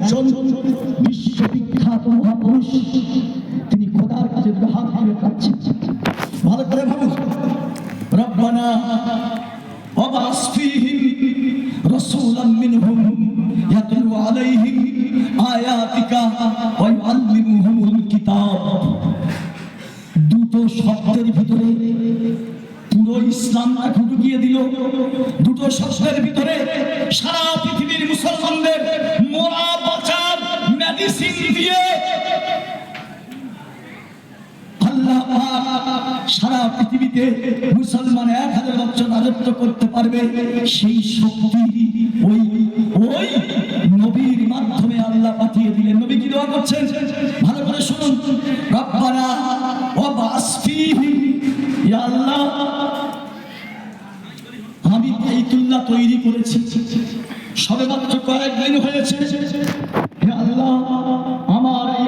একজন বিশ্ববিখ্যাত মহাপুরুষ তিনি খোদার কাছে দুটো হাত ধরে কাঁদছেন ভালো করে ভাবুন রব্বানা وابعث فيهم رسولا منهم يتلو عليهم آياتك ويعلمهم الكتاب দুটো শব্দের ভিতরে পুরো ইসলামটাকে ঢুকিয়ে দিল দুটো শব্দের ভিতরে সারা দিয়ে সারা পৃথিবীতে মুসলমান এক হাজার বছর রাজত্ব করতে পারবে, সেই শক্তি ওই ওই নবীর মাধ্যমে আল্লাহ পাঠিয়ে দিলেন। নবী কি দোয়া করছেন? ভালো করে শুনুন। রব্বানা ওয়া বাসফিহি আল্লাহ, আমি বাইতুল্লাহ তৈরি করেছি। সবে মাত্র কয়েকদিন হয়েছে হে আল্লাহ আমার এই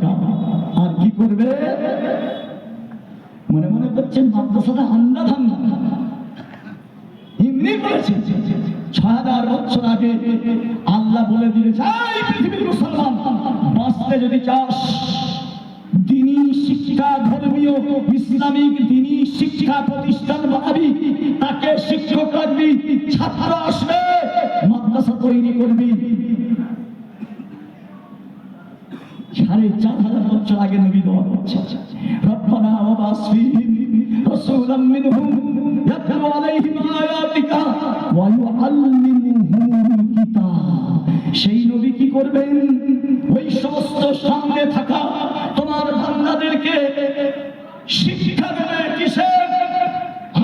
করবে মনে মনে করছেন মাদ্রাসাটা আন্দা ধান্দা করেছে। ছয় হাজার বছর আগে আল্লাহ বলে দিয়েছে, "এই পৃথিবীর মুসলমান, বাঁচতে যদি চাস, দিনী প্রতিষ্ঠান তাকে ছাত্র আসবে, মাদ্রাসা তৈরি করবি। সাড়ে চার হাজার বছর আগে নবী দোয়া করছে রব্বানা ওয়া বাসফিহিম রাসূলাম মিনহুম ইয়াতলু আলাইহিম আয়াতিকা ওয়া ইউআল্লিমুহুমুল কিতাব। সেই নবী কি করবেন? ওই সমস্ত সামনে থাকা তোমার বান্দাদেরকে শিক্ষা দেবে কিসের?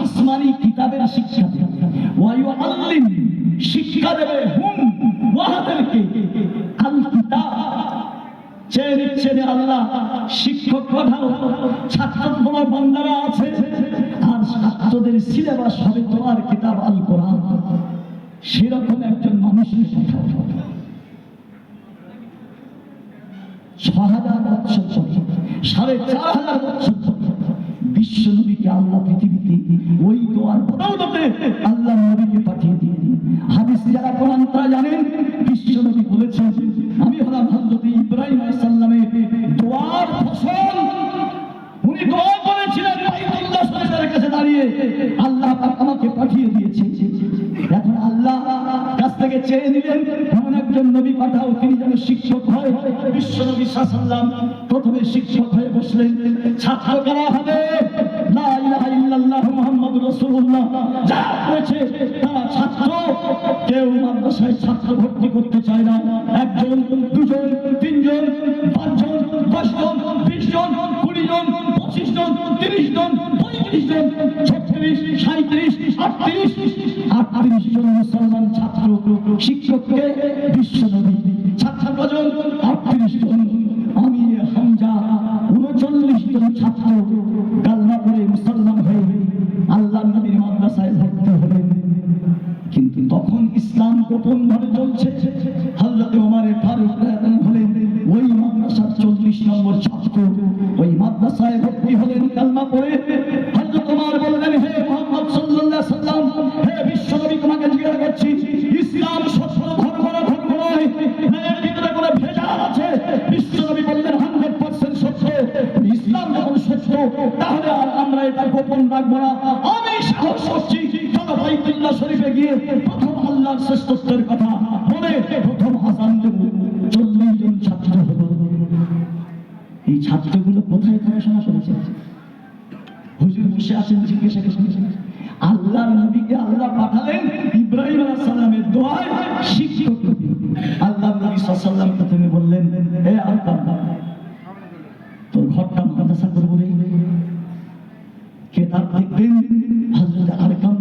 আসমানি কিতাবের শিক্ষা দেবে। ওয়া ইউআল্লিম শিক্ষা দেবে হুম ওয়াহাদেরকে আল কিতাব নিচ্ছেন আল্লাহ শিক্ষক পাঠাও ছাত্র তোমার বান্দারা আছে, আর ছাত্রদের সিলেবাস হবে তোমার কিতাব আল কোরআন। সেরকম একজন মানুষের পরে আল্লাহ পৃথিবীতে ওই পাঠিয়ে দিয়ে হাদিস তারা জানেন বলেছেন, আমি হলাম হযরত ইব্রাহিম দোয়া করেছিলেন বাইতুল্লাহ শরীফের কাছে দাঁড়িয়ে। আল্লাহ আমাকে পাঠিয়ে দিয়েছে এখন আল্লাহ কাছ থেকে চেয়ে নিলেন, এমন একজন নবী পাঠাও, তিনি যেন শিক্ষক হয়। বিশ্ব নবী সাল্লাম প্রথমে শিক্ষক হয়ে বসলেন। ছাত্র কারা হবে? লা ইলাহা ইল্লাল্লাহ মুহাম্মাদুর রাসূলুল্লাহ। যারা করেছে তারা ছাত্র। কেউ মাদ্রাসায় ছাত্র ভর্তি করতে চায় না। একজন জন, তিরিশ জন, পঁয়ত্রিশ জন, ছত্রিশ সাঁত্রিশ আটত্রিশ আটত্রিশ জন মুসলমান ছাত্র, শিক্ষককে বিশ্ব নবী ছাত্র কজন আটত্রিশ জন আমি হামজা, উনচল্লিশ জন ছাত্র কাল্লা করে মুসলমান হয়ে আল্লাহ নবীর মাদ্রাসায় ভর্তি হলেন। কিন্তু তখন ইসলাম গোপন ভাবে চলছে। নম্বর ছাত্র ওই মাদ্রাসায় ভর্তি হলেন কালমা পড়ে হজরত ওমর বললেন, হে সাল্লাল্লাহু সাল্লাম হে বিশ্বনবী তোমাকে জিজ্ঞাসা করছি, ইসলাম সত্য ধর্ম না ধর্ম নয়? ভিতরে কোনো ভেজাল আছে? বললেন, হান্ড্রেড পার্সেন্ট সত্য। ইসলাম যখন সত্য, তাহলে আর আমরা এটা গোপন রাখব না। আমি সাহস করছি চলো বাইতুল্লাহ শরীফে গিয়ে প্রথম আল্লাহর শ্রেষ্ঠত্বের ছাত্রগুলো কোথায় পড়াশোনা করেছে হুজুর বসে আছেন জিজ্ঞাসা আল্লাহর নবীকে আল্লাহ পাঠালেন ইব্রাহিম আলাইহিস সালামের দোয়ায় শিক্ষক। আল্লাহ নবী আলাইহি প্রথমে বললেন আল্লাহ তোর ঘরটা মাদ্রাসা করব রে দেখবেন? হজরত আরকাম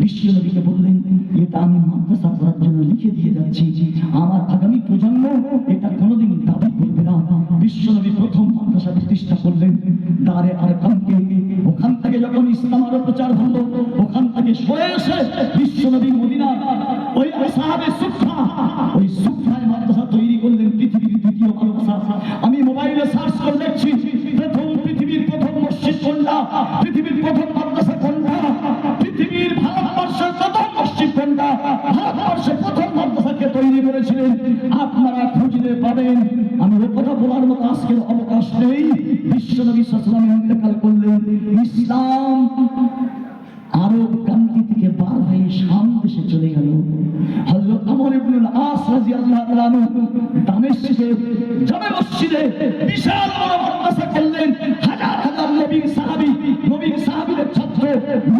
বিশ্ব নবীকে বললেন, এটা আমি মাদ্রাসা করার জন্য লিখে দিয়ে যাচ্ছি। আমার আগামী প্রজন্ম এটা কোনোদিন দাও করলেন তারে আর কানকে, ওখান থেকে যখন ইসলাম আরও প্রচার হলো, ওখান থেকে সরে এসে বিশ্বনবী মদিনা ওই সাহাবে সুখা ওই সুফায় তৈরি করেছিলেন, আপনারা খুঁজলে পাবেন। আমি কথা বলার মতো আজকের অবকাশ নেই। বিশ্বনবী সাল্লাম ইন্তেকাল করলেন ইসলাম। আরব ক্রান্তি থেকে বার হয়ে শাম দেশে চলে গেল। আমর ইবনুল আস মসজিদে বিশাল বড় মাদ্রাসা করলেন। হাজার হাজার ছাত্র,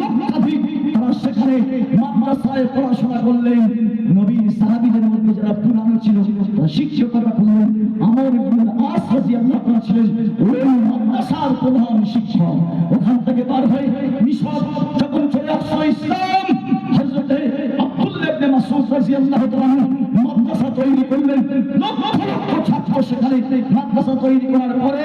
লক্ষাধিক তারা সেখানে মাদ্রাসায় পড়াশোনা করলেন। যারা পুরানো ছিল, তারা শিক্ষকতা করলেন আমর ইবনুল আস রাদিয়াল্লাহু তাআলা ছিলেন ওই মাদ্রাসার প্রধান শিক্ষক। ওখান থেকে বার হয়ে মিশর যখন চলে আসলো ইসলাম, হযরতে আব্দুল্লাহ ইবনে মাসউদ রাদিয়াল্লাহু তাআলা মাদ্রাসা তৈরি করলেন। লক্ষ লক্ষ ছাত্র সেখানে মাদ্রাসা তৈরি করার পরে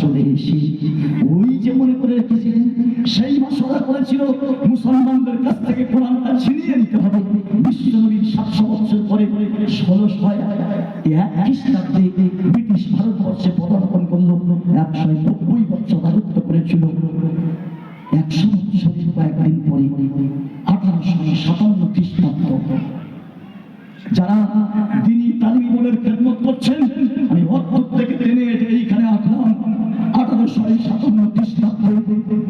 চলে এসে ওই যে মনে করে রেখেছিলেন সেই মশলা করেছিল, মুসলমানদের কাছ থেকে কোরআনটা ছিনিয়ে নিতে হবে। বিশ্বনবীর সাতশো বছর পরে ষোলোশো এক খ্রিস্টাব্দে ব্রিটিশ ভারতবর্ষে পদার্পণ করল। একশো নব্বই বছর রাজত্ব করেছিল। একশো বছরের কয়েকদিন পরে আঠারোশো সাতান্ন খ্রিস্টাব্দ, যারা তিনি তালিম বলের খেদমত করছেন আমি অদ্ভুত থেকে টেনে এটে এইখানে আসলাম আঠারোশো সাতান্ন